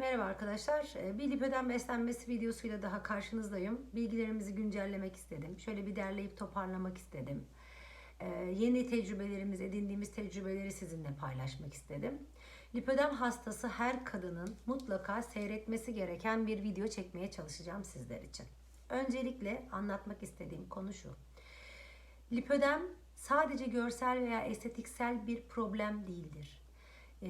Merhaba arkadaşlar. Ee, Bir lipödem beslenmesi videosuyla daha karşınızdayım. Bilgilerimizi güncellemek istedim. Şöyle bir derleyip toparlamak istedim. Ee, Yeni tecrübelerimiz, edindiğimiz tecrübeleri sizinle paylaşmak istedim. Lipödem hastası her kadının mutlaka seyretmesi gereken bir video çekmeye çalışacağım sizler için. Öncelikle anlatmak istediğim konu şu. Lipödem sadece görsel veya estetiksel bir problem değildir. E,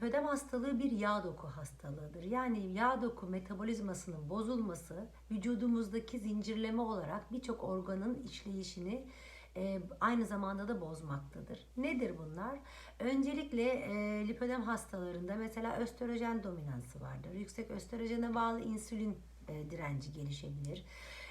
lipödem hastalığı bir yağ doku hastalığıdır. Yani yağ doku metabolizmasının bozulması vücudumuzdaki zincirleme olarak birçok organın işleyişini e, aynı zamanda da bozmaktadır. Nedir bunlar? Öncelikle e, lipödem hastalarında mesela östrojen dominansı vardır. Yüksek östrojene bağlı insülin e, direnci gelişebilir.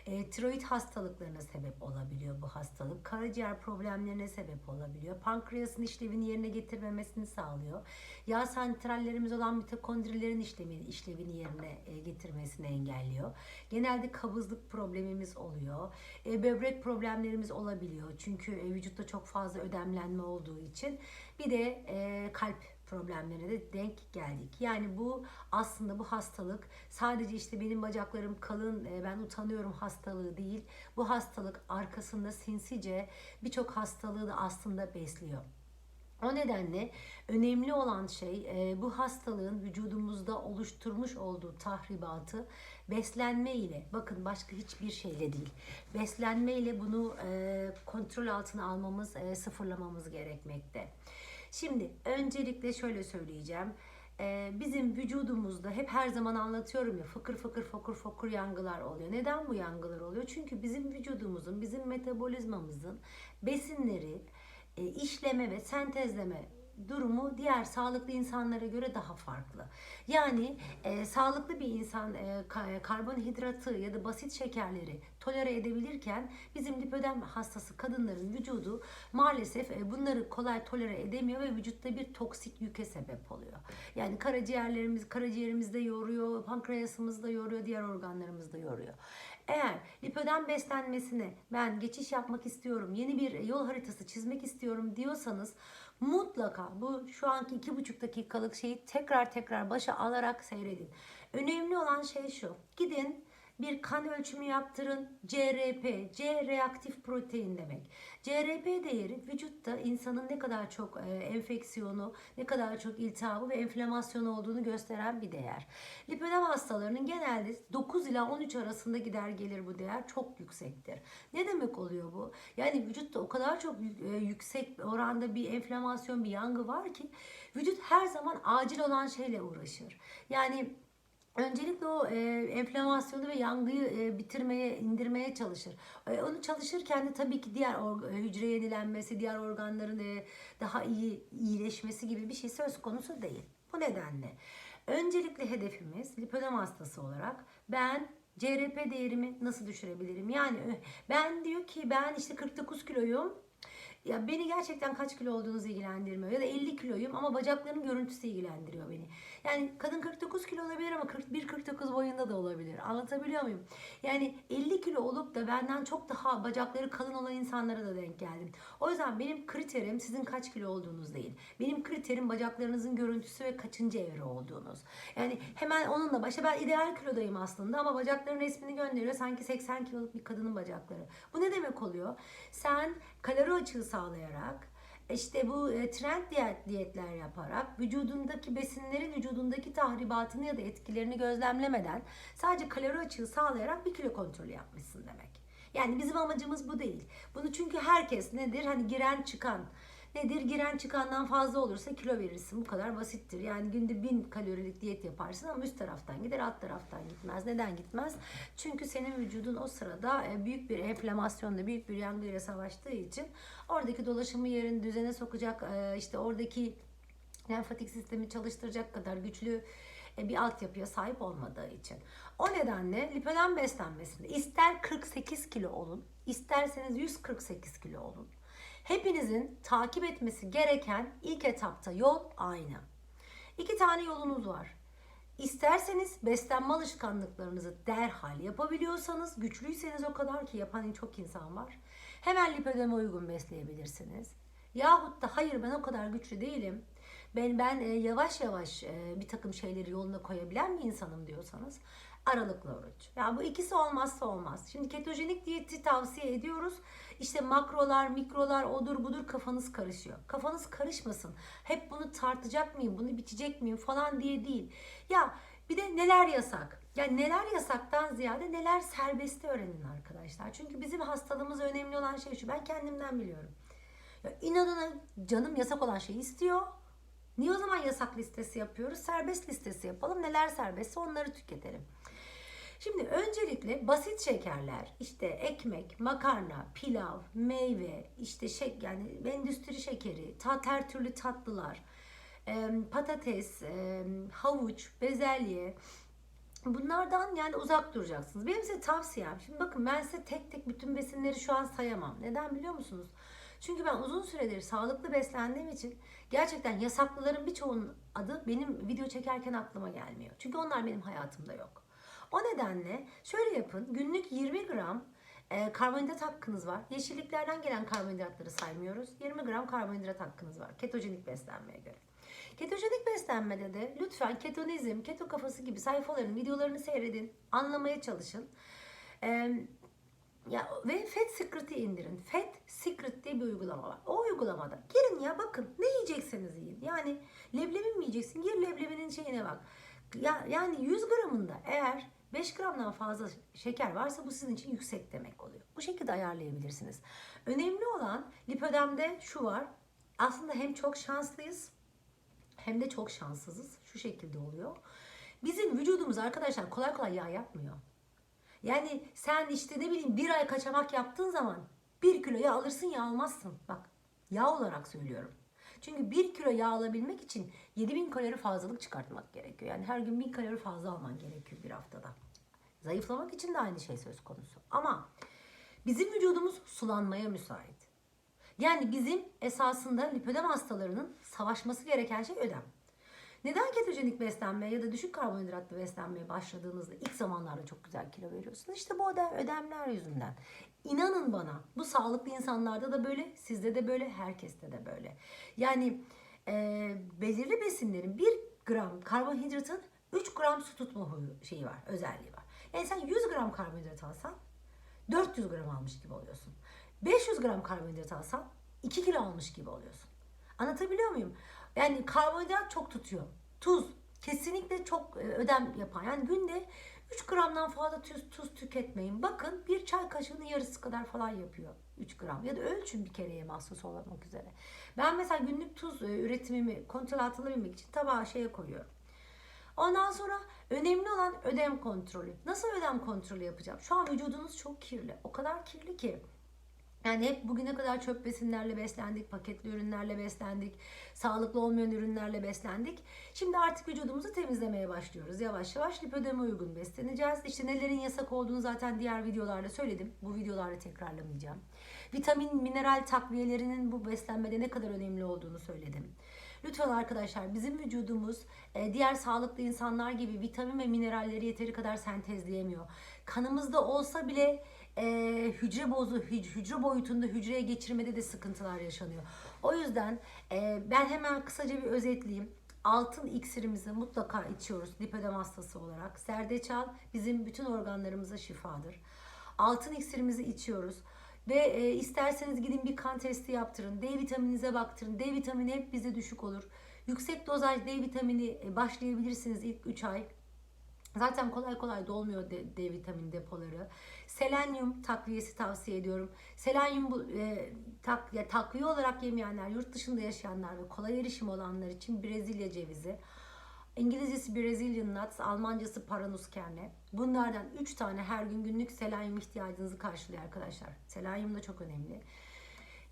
E, tiroid hastalıklarına sebep olabiliyor bu hastalık. Karaciğer problemlerine sebep olabiliyor. Pankreasın işlevini yerine getirmemesini sağlıyor. Yağ santrallerimiz olan mitokondrilerin işlevini, işlevini yerine e, getirmesini engelliyor. Genelde kabızlık problemimiz oluyor. E, böbrek problemlerimiz olabiliyor. Çünkü e, vücutta çok fazla ödemlenme olduğu için. Bir de e, kalp problemlerine de denk geldik. Yani bu aslında bu hastalık sadece işte benim bacaklarım kalın e, ben utanıyorum hastalığı değil. Bu hastalık arkasında sinsice birçok hastalığı da aslında besliyor. O nedenle önemli olan şey e, bu hastalığın vücudumuzda oluşturmuş olduğu tahribatı beslenme ile bakın başka hiçbir şeyle değil beslenme ile bunu e, kontrol altına almamız sıfırlamamız gerekmekte. Şimdi öncelikle şöyle söyleyeceğim. Ee, bizim vücudumuzda hep her zaman anlatıyorum ya fıkır fıkır fokur fokur yangılar oluyor. Neden bu yangılar oluyor? Çünkü bizim vücudumuzun, bizim metabolizmamızın besinleri e, işleme ve sentezleme durumu diğer sağlıklı insanlara göre daha farklı. Yani e, sağlıklı bir insan e, ka- karbonhidratı ya da basit şekerleri tolere edebilirken bizim lipödem hastası kadınların vücudu maalesef e, bunları kolay tolere edemiyor ve vücutta bir toksik yüke sebep oluyor. Yani karaciğerlerimiz karaciğerimiz de yoruyor, pankreasımız da yoruyor, diğer organlarımız da yoruyor. Eğer lipödem beslenmesine ben geçiş yapmak istiyorum, yeni bir yol haritası çizmek istiyorum diyorsanız mutlaka bu şu anki iki buçuk dakikalık şeyi tekrar tekrar başa alarak seyredin. Önemli olan şey şu. Gidin bir kan ölçümü yaptırın. CRP, C reaktif protein demek. CRP değeri vücutta insanın ne kadar çok e, enfeksiyonu, ne kadar çok iltihabı ve enflamasyon olduğunu gösteren bir değer. Lipödem hastalarının genelde 9 ila 13 arasında gider gelir bu değer çok yüksektir. Ne demek oluyor bu? Yani vücutta o kadar çok e, yüksek oranda bir enflamasyon, bir yangı var ki vücut her zaman acil olan şeyle uğraşır. Yani Öncelikle o e, enflamasyonu ve yangıyı e, bitirmeye, indirmeye çalışır. E, onu çalışırken de tabii ki diğer org- e, hücre yenilenmesi, diğer organların e, daha iyi iyileşmesi gibi bir şey söz konusu değil. Bu nedenle öncelikle hedefimiz lipödem hastası olarak ben CRP değerimi nasıl düşürebilirim? Yani ben diyor ki ben işte 49 kiloyum. Ya beni gerçekten kaç kilo olduğunuz ilgilendirmiyor. Ya da 50 kiloyum ama bacaklarının görüntüsü ilgilendiriyor beni. Yani kadın 49 kilo olabilir ama 41-49 boyunda da olabilir. Anlatabiliyor muyum? Yani 50 kilo olup da benden çok daha bacakları kalın olan insanlara da denk geldim. O yüzden benim kriterim sizin kaç kilo olduğunuz değil. Benim kriterim bacaklarınızın görüntüsü ve kaçıncı evre olduğunuz. Yani hemen onunla başla ben ideal kilodayım aslında ama bacakların resmini gönderiyor sanki 80 kiloluk bir kadının bacakları. Bu ne demek oluyor? Sen kalori açığı sağlayarak işte bu e, trend diyet, diyetler yaparak vücudundaki besinlerin vücudundaki tahribatını ya da etkilerini gözlemlemeden sadece kalori açığı sağlayarak bir kilo kontrolü yapmışsın demek. Yani bizim amacımız bu değil. Bunu çünkü herkes nedir? Hani giren çıkan nedir? Giren çıkandan fazla olursa kilo verirsin. Bu kadar basittir. Yani günde 1000 kalorilik diyet yaparsın ama üst taraftan gider alt taraftan gitmez. Neden gitmez? Çünkü senin vücudun o sırada e, büyük bir enflamasyonla, büyük bir yangıyla savaştığı için oradaki dolaşımı yerini düzene sokacak, e, işte oradaki lenfatik sistemi çalıştıracak kadar güçlü e, bir altyapıya sahip olmadığı için. O nedenle lipödem beslenmesinde ister 48 kilo olun, isterseniz 148 kilo olun. Hepinizin takip etmesi gereken ilk etapta yol aynı. İki tane yolunuz var. İsterseniz beslenme alışkanlıklarınızı derhal yapabiliyorsanız, güçlüyseniz o kadar ki yapan çok insan var. Hemen lipödeme uygun besleyebilirsiniz. Yahut da hayır ben o kadar güçlü değilim. ben ben e, yavaş yavaş e, bir takım şeyleri yoluna koyabilen bir insanım diyorsanız aralıklı oruç. Yani bu ikisi olmazsa olmaz. Şimdi ketojenik diyeti tavsiye ediyoruz. İşte makrolar, mikrolar, odur budur kafanız karışıyor. Kafanız karışmasın. Hep bunu tartacak mıyım, bunu bitecek miyim falan diye değil. Ya bir de neler yasak? Yani neler yasaktan ziyade neler serbesti öğrenin arkadaşlar. Çünkü bizim hastalığımız önemli olan şey şu. Ben kendimden biliyorum. Ya inadına canım yasak olan şeyi istiyor. Niye o zaman yasak listesi yapıyoruz? Serbest listesi yapalım. Neler serbestse onları tüketelim. Şimdi öncelikle basit şekerler, işte ekmek, makarna, pilav, meyve, işte şey yani endüstri şekeri, tat her türlü tatlılar, e, patates, e, havuç, bezelye, Bunlardan yani uzak duracaksınız. Benim size tavsiyem, şimdi bakın ben size tek tek bütün besinleri şu an sayamam. Neden biliyor musunuz? Çünkü ben uzun süredir sağlıklı beslendiğim için gerçekten yasaklıların birçoğunun adı benim video çekerken aklıma gelmiyor. Çünkü onlar benim hayatımda yok. O nedenle şöyle yapın. Günlük 20 gram e, karbonhidrat hakkınız var. Yeşilliklerden gelen karbonhidratları saymıyoruz. 20 gram karbonhidrat hakkınız var. Ketojenik beslenmeye göre. Ketojenik beslenmede de lütfen ketonizm, keto kafası gibi sayfaların videolarını seyredin, anlamaya çalışın. Ee, ya ve Fat Secret'i indirin. Fat Secret diye bir uygulama var. O uygulamada girin ya bakın ne yiyecekseniz yiyin. Yani leblebi mi yiyeceksin? Gir leblebinin şeyine bak. Ya, yani 100 gramında eğer 5 gramdan fazla şeker varsa bu sizin için yüksek demek oluyor. Bu şekilde ayarlayabilirsiniz. Önemli olan lipödemde şu var. Aslında hem çok şanslıyız hem de çok şanssızız. Şu şekilde oluyor. Bizim vücudumuz arkadaşlar kolay kolay yağ yapmıyor. Yani sen işte ne bileyim bir ay kaçamak yaptığın zaman bir kilo yağ alırsın yağ almazsın. Bak yağ olarak söylüyorum. Çünkü bir kilo yağ alabilmek için 7000 kalori fazlalık çıkartmak gerekiyor. Yani her gün 1000 kalori fazla alman gerekiyor bir haftada. Zayıflamak için de aynı şey söz konusu. Ama bizim vücudumuz sulanmaya müsait. Yani bizim esasında lipödem hastalarının savaşması gereken şey ödem. Neden ketojenik beslenmeye ya da düşük karbonhidratlı beslenmeye başladığınızda ilk zamanlarda çok güzel kilo veriyorsunuz? İşte bu ödem, ödemler yüzünden. İnanın bana bu sağlıklı insanlarda da böyle, sizde de böyle, herkeste de böyle. Yani e, belirli besinlerin 1 gram karbonhidratın 3 gram su tutma şeyi var, özelliği var. Yani sen 100 gram karbonhidrat alsan 400 gram almış gibi oluyorsun. 500 gram karbonhidrat alsan 2 kilo almış gibi oluyorsun. Anlatabiliyor muyum? Yani karbonhidrat çok tutuyor. Tuz kesinlikle çok e, ödem yapar. Yani günde 3 gramdan fazla tuz, tuz tüketmeyin. Bakın bir çay kaşığının yarısı kadar falan yapıyor 3 gram. Ya da ölçün bir kereye mahsus olmak üzere. Ben mesela günlük tuz e, üretimimi kontrol altında bilmek için tabağa şeye koyuyorum. Ondan sonra önemli olan ödem kontrolü. Nasıl ödem kontrolü yapacağım? Şu an vücudunuz çok kirli. O kadar kirli ki yani hep bugüne kadar çöp besinlerle beslendik, paketli ürünlerle beslendik, sağlıklı olmayan ürünlerle beslendik. Şimdi artık vücudumuzu temizlemeye başlıyoruz. Yavaş yavaş lipödeme uygun besleneceğiz. İşte nelerin yasak olduğunu zaten diğer videolarda söyledim. Bu videolarda tekrarlamayacağım. Vitamin, mineral takviyelerinin bu beslenmede ne kadar önemli olduğunu söyledim. Lütfen arkadaşlar bizim vücudumuz e, diğer sağlıklı insanlar gibi vitamin ve mineralleri yeteri kadar sentezleyemiyor. Kanımızda olsa bile e, hücre bozu, hücre boyutunda hücreye geçirmede de sıkıntılar yaşanıyor. O yüzden e, ben hemen kısaca bir özetleyeyim. Altın iksirimizi mutlaka içiyoruz lipödem hastası olarak. Zerdeçal bizim bütün organlarımıza şifadır. Altın iksirimizi içiyoruz. Ve e, isterseniz gidin bir kan testi yaptırın. D vitamininize baktırın. D vitamini hep bize düşük olur. Yüksek dozaj D vitamini e, başlayabilirsiniz ilk 3 ay. Zaten kolay kolay dolmuyor D, D vitamini depoları. Selenyum takviyesi tavsiye ediyorum. Selenyum bu, e, tak, ya, takviye olarak yemeyenler, yurt dışında yaşayanlar ve kolay erişim olanlar için Brezilya cevizi. İngilizcesi Brazilian nuts, Almancası Paranus kerne. Bunlardan 3 tane her gün günlük selenyum ihtiyacınızı karşılıyor arkadaşlar. Selenyum da çok önemli.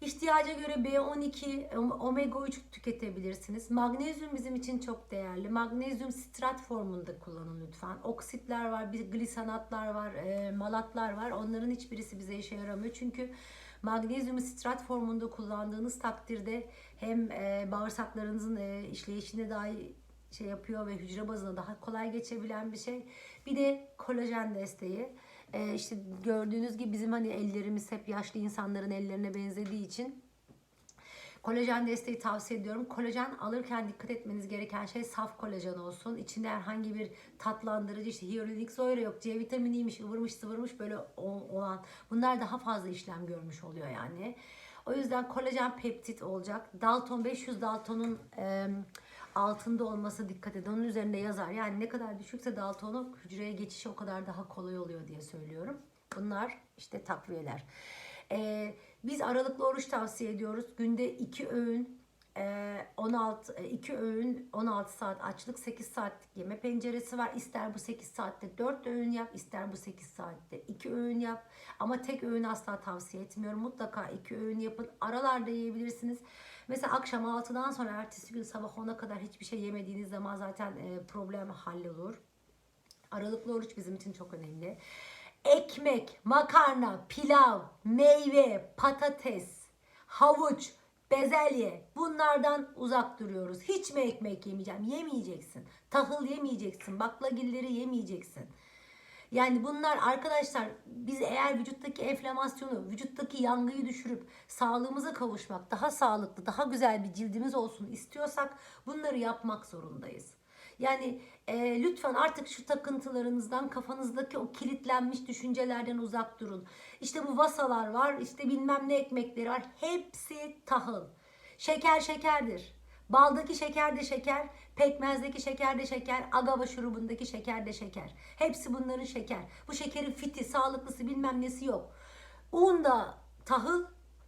İhtiyaca göre B12, omega 3 tüketebilirsiniz. Magnezyum bizim için çok değerli. Magnezyum sitrat formunda kullanın lütfen. Oksitler var, bir glisanatlar var, e, malatlar var. Onların hiçbirisi bize işe yaramıyor. Çünkü magnezyumu sitrat formunda kullandığınız takdirde hem e, bağırsaklarınızın e, işleyişine dahi şey yapıyor ve hücre bazına daha kolay geçebilen bir şey. Bir de kolajen desteği. Ee, işte gördüğünüz gibi bizim hani ellerimiz hep yaşlı insanların ellerine benzediği için Kolajen desteği tavsiye ediyorum. Kolajen alırken dikkat etmeniz gereken şey saf kolajen olsun. İçinde herhangi bir tatlandırıcı işte hyaluronik zoyra yok. C vitaminiymiş, ıvırmış sıvırmış böyle olan. Bunlar daha fazla işlem görmüş oluyor yani. O yüzden kolajen peptit olacak. Dalton 500 Dalton'un e, altında olması dikkat edin. Onun üzerinde yazar. Yani ne kadar düşükse Dalton'un hücreye geçişi o kadar daha kolay oluyor diye söylüyorum. Bunlar işte takviyeler. Ee, biz aralıklı oruç tavsiye ediyoruz. Günde 2 öğün 16 e, iki öğün 16 saat açlık 8 saatlik yeme penceresi var. İster bu 8 saatte 4 öğün yap, ister bu 8 saatte 2 öğün yap. Ama tek öğün asla tavsiye etmiyorum. Mutlaka 2 öğün yapın. Aralarda yiyebilirsiniz. Mesela akşam 6'dan sonra ertesi gün sabah 10'a kadar hiçbir şey yemediğiniz zaman zaten e, problem hallolur. Aralıklı oruç bizim için çok önemli. Ekmek, makarna, pilav, meyve, patates, havuç, bezelye bunlardan uzak duruyoruz. Hiç mi ekmek yemeyeceğim? Yemeyeceksin. Tahıl yemeyeceksin. Baklagilleri yemeyeceksin. Yani bunlar arkadaşlar biz eğer vücuttaki enflamasyonu, vücuttaki yangıyı düşürüp sağlığımıza kavuşmak, daha sağlıklı, daha güzel bir cildimiz olsun istiyorsak bunları yapmak zorundayız. Yani e, lütfen artık şu takıntılarınızdan, kafanızdaki o kilitlenmiş düşüncelerden uzak durun. İşte bu vasalar var, işte bilmem ne ekmekleri var. Hepsi tahıl. Şeker şekerdir. Baldaki şeker de şeker, pekmezdeki şeker de şeker, agava şurubundaki şeker de şeker. Hepsi bunların şeker. Bu şekerin fiti, sağlıklısı bilmem nesi yok. Un da tahıl,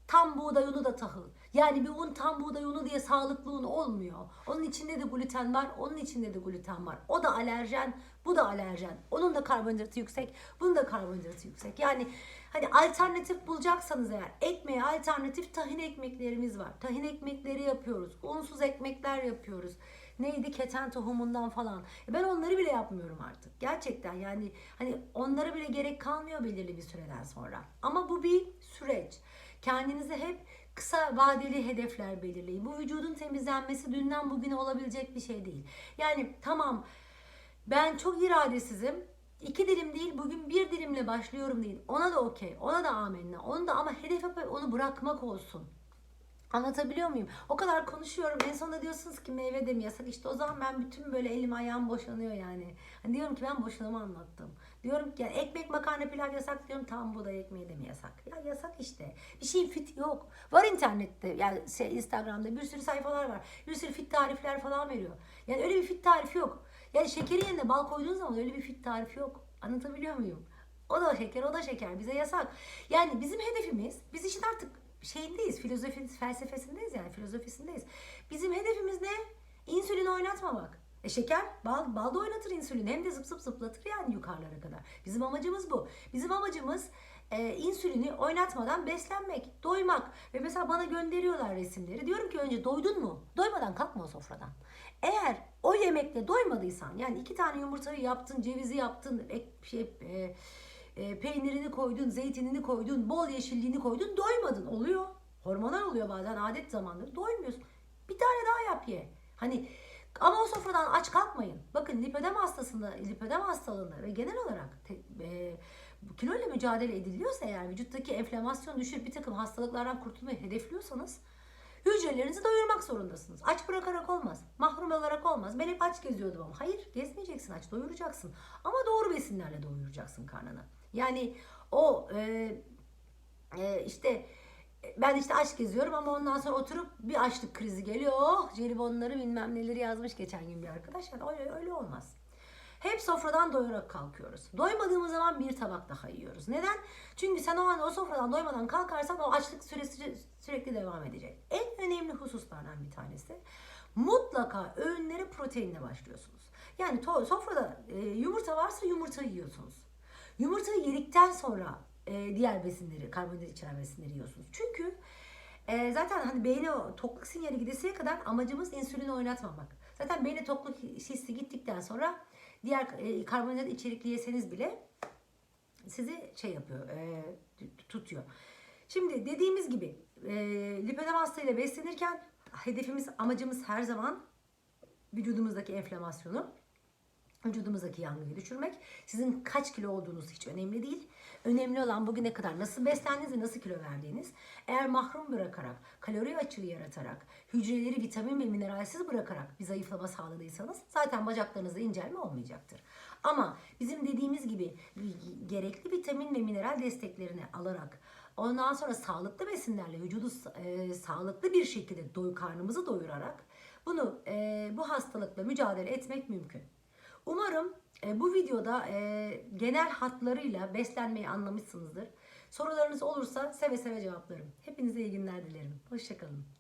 tam buğday unu da tahıl. Yani bir un tam buğday unu diye sağlıklı un olmuyor. Onun içinde de gluten var, onun içinde de gluten var. O da alerjen, bu da alerjen. Onun da karbonhidratı yüksek, bunun da karbonhidratı yüksek. Yani hani alternatif bulacaksanız eğer ekmeğe alternatif tahin ekmeklerimiz var. Tahin ekmekleri yapıyoruz. Unsuz ekmekler yapıyoruz. Neydi keten tohumundan falan. E Ben onları bile yapmıyorum artık. Gerçekten yani hani onlara bile gerek kalmıyor belirli bir süreden sonra. Ama bu bir süreç. Kendinize hep kısa vadeli hedefler belirleyin. Bu vücudun temizlenmesi dünden bugüne olabilecek bir şey değil. Yani tamam ben çok iradesizim. İki dilim değil bugün bir dilimle başlıyorum değil. Ona da okey. Ona da amenna. Onu da ama hedef yapıp onu bırakmak olsun. Anlatabiliyor muyum? O kadar konuşuyorum. En sonunda diyorsunuz ki meyve de mi yasak? İşte o zaman ben bütün böyle elim ayağım boşanıyor yani. Hani diyorum ki ben boşanımı anlattım. Diyorum ki yani ekmek makarna pilav yasak diyorum. Tamam bu da ekmeği de mi yasak? Ya yasak işte. Bir şey fit yok. Var internette yani şey, Instagram'da bir sürü sayfalar var. Bir sürü fit tarifler falan veriyor. Yani öyle bir fit tarifi yok. Yani şekerin yerine bal koyduğun zaman öyle bir fit tarifi yok. Anlatabiliyor muyum? O da şeker, o da şeker. Bize yasak. Yani bizim hedefimiz, biz için artık şeyindeyiz, filozofi, felsefesindeyiz yani filozofisindeyiz. Bizim hedefimiz ne? İnsülin oynatmamak. E şeker, bal, bal da oynatır insülin. Hem de zıp zıp zıplatır yani yukarılara kadar. Bizim amacımız bu. Bizim amacımız e, insülini oynatmadan beslenmek, doymak. Ve mesela bana gönderiyorlar resimleri. Diyorum ki önce doydun mu? Doymadan kalkma o sofradan. Eğer o yemekle doymadıysan yani iki tane yumurtayı yaptın, cevizi yaptın, ek, şey, e, e, peynirini koydun, zeytinini koydun, bol yeşilliğini koydun, doymadın. Oluyor. Hormonal oluyor bazen adet zamanları. Doymuyorsun. Bir tane daha yap ye. Hani ama o sofradan aç kalkmayın. Bakın lipödem hastasında, lipödem hastalığında ve genel olarak te, e, kiloyla mücadele ediliyorsa eğer vücuttaki enflamasyon düşürüp bir takım hastalıklardan kurtulmayı hedefliyorsanız hücrelerinizi doyurmak zorundasınız. Aç bırakarak olmaz. Mahrum olarak olmaz. Ben hep aç geziyordum ama. Hayır gezmeyeceksin aç doyuracaksın. Ama doğru besinlerle doyuracaksın karnını. Yani o e, e, işte ben işte aç geziyorum ama ondan sonra oturup bir açlık krizi geliyor. Oh jelibonları bilmem neleri yazmış geçen gün bir arkadaş. Yani öyle, öyle olmaz. Hep sofradan doyarak kalkıyoruz. Doymadığımız zaman bir tabak daha yiyoruz. Neden? Çünkü sen o an o sofradan doymadan kalkarsan o açlık süresi sürekli devam edecek. En önemli hususlardan bir tanesi mutlaka öğünlere proteinle başlıyorsunuz. Yani sofrada e, yumurta varsa yumurta yiyorsunuz. Yumurtayı yedikten sonra e, diğer besinleri, karbonhidrat içeren besinleri yiyorsunuz. Çünkü e, zaten hani beyne tokluk sinyali gidesiye kadar amacımız insülini oynatmamak. Zaten beyne tokluk hissi gittikten sonra diğer e, karbonhidrat içerikli yeseniz bile sizi şey yapıyor, e, tutuyor. Şimdi dediğimiz gibi e, lipödem hastayla beslenirken hedefimiz, amacımız her zaman vücudumuzdaki enflamasyonu vücudumuzdaki yangıyı düşürmek. Sizin kaç kilo olduğunuz hiç önemli değil. Önemli olan bugüne kadar nasıl beslendiniz ve nasıl kilo verdiğiniz. Eğer mahrum bırakarak, kalori açığı yaratarak, hücreleri vitamin ve mineralsiz bırakarak bir zayıflama sağladıysanız zaten bacaklarınızda incelme olmayacaktır. Ama bizim dediğimiz gibi gerekli vitamin ve mineral desteklerini alarak ondan sonra sağlıklı besinlerle vücudu e, sağlıklı bir şekilde doy karnımızı doyurarak bunu e, bu hastalıkla mücadele etmek mümkün. Umarım e, bu videoda e, genel hatlarıyla beslenmeyi anlamışsınızdır. Sorularınız olursa seve seve cevaplarım. Hepinize iyi günler dilerim. Hoşçakalın.